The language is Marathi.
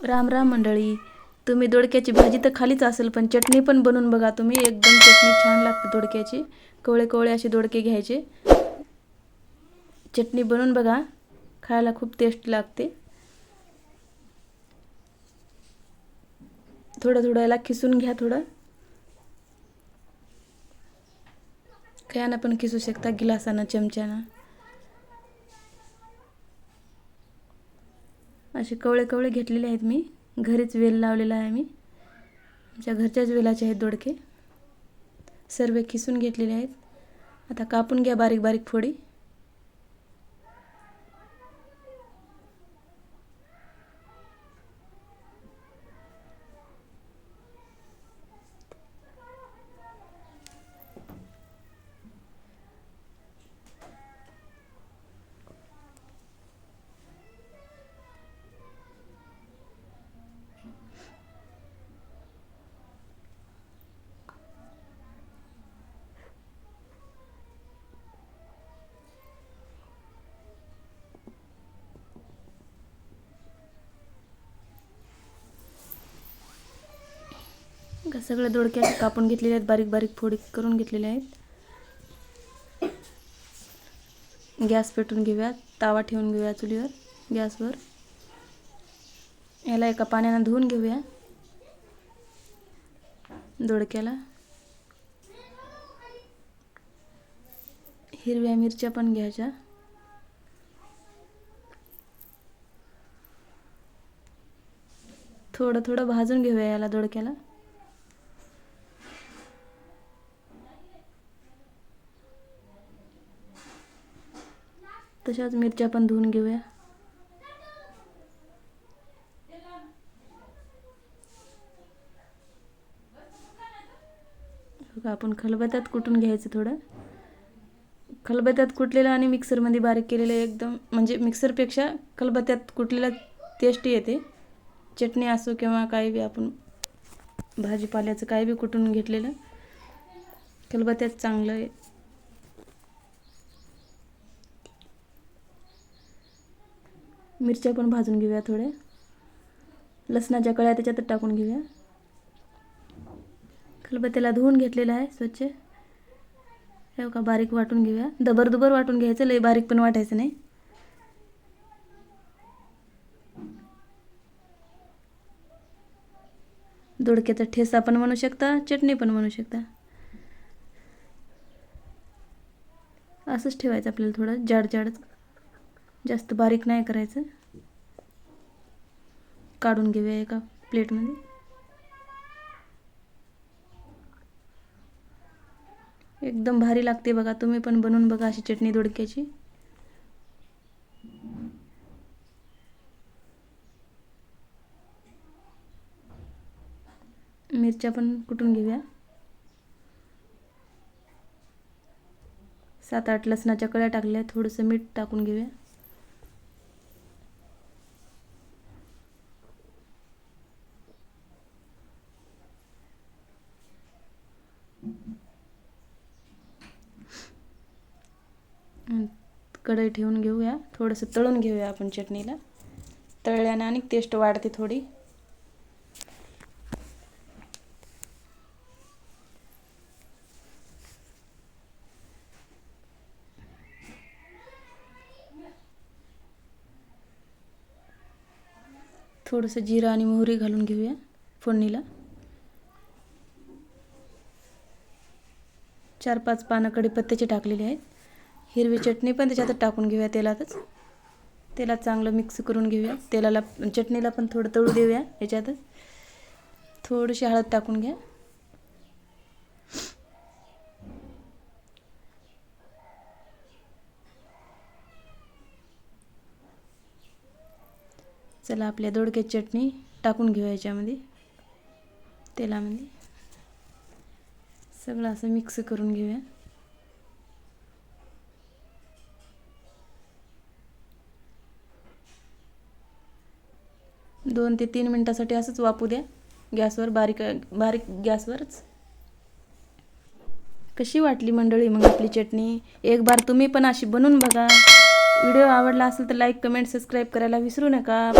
राम राम मंडळी. तुम्ही दोडक्याची भाजी तर खालीच असेल पण चटणी पण बनवून बघा तुम्ही. एकदम चटणी छान लागते दोडक्याची. कोवळे कोवळे असे दोडके घ्यायचे. चटणी बनवून बघा. खायला खूप टेस्ट लागते. थोडं थोडं याला खिसून घ्या थोडं. खयानं पण खिसू शकता गिलासानं चमच्यानं. असे कवळे कवळे घेतलेले आहेत मी. घरीच वेल लावलेला आहे मी. आमच्या घरच्याच वेलाचे आहेत दोडके. सर्व खिसून घेतलेले आहेत. आता कापून घ्या बारीक बारीक फोडी. का? सगळ्या दोडक्या कापून घेतलेले आहेत बारीक बारीक फोडी करून घेतलेले आहेत. गॅस पेटून घेऊया तावा ठेवून घेऊया चुलीवर गॅसवर. याला एका पाण्यानं धुवून घेऊया. दोडक्याला. हिरव्या मिरच्या पण घ्यायच्या. थोडं थोडं भाजून घेऊया याला दोडक्याला. तशाच मिरच्या पण धुवून घेऊया. बघा आपण खलबत्यात कुटून घ्यायचं थोडं. खलबत्यात कुटलेलं आणि मिक्सरमध्ये बारीक केलेलं एकदम म्हणजे मिक्सरपेक्षा खलबत्यात कुटलेलं टेस्टी येते. चटणी असो किंवा काही बी आपण भाजीपाल्याचं काही बी कुटून घेतलेलं खलबत्यात चांगलं मिरच्या पण भाजून घेऊया थोड्या लसणाच्या कळ्या त्याच्यात टाकून घेऊया. खलबत्त्याला धुवून घेतलेलं आहे स्वच्छ. हे का बारीक वाटून घेऊया. दबर दुबर वाटून घ्यायचं लय बारीक पण वाटायचं नाही. दोडक्याचा ठेसा पण म्हणू शकता चटणी पण म्हणू शकता. असंच ठेवायचं आपल्याला थोडं जाड जाड जास्त बारीक नाही करायचं. काढून घेऊया एका प्लेटमध्ये. एकदम भारी लागते बघा तुम्ही पण बनवून बघा अशी चटणी दोडक्याची. मिरच्या पण कुटून घेऊया. सात आठ लसणाच्या कळ्या टाकल्या थोडंसं मीठ टाकून घेऊया. कढई ठेवून घेऊया. थोडंसं तळून घेऊया आपण चटणीला. तळल्याने आणि टेस्ट वाढते थोडी. थोडंसं जिरा आणि मोहरी घालून घेऊया फोडणीला. चार पाच पानं कढीपत्त्याचे टाकलेले आहेत. हिरवी चटणी पण त्याच्यात टाकून घेऊया तेलातच. तेलात चांगलं मिक्स करून घेऊया. तेलाला चटणीला पण थोडं तळू देऊया याच्यातच. थोडीशी हळद टाकून घ्या. चला आपल्या दोडक्यात चटणी टाकून घेऊया याच्यामध्ये तेलामध्ये. सगळं असं मिक्स करून घेऊया. दोन ते तीन मिनटासाठी असंच वापू द्या. गॅसवर बारीक बारीक गॅसवरच. कशी वाटली मंडळी मग आपली चटणी? एक बार तुम्ही पण अशी बनवून बघा. व्हिडिओ आवडला असेल तर लाईक कमेंट सबस्क्राईब करायला विसरू नका.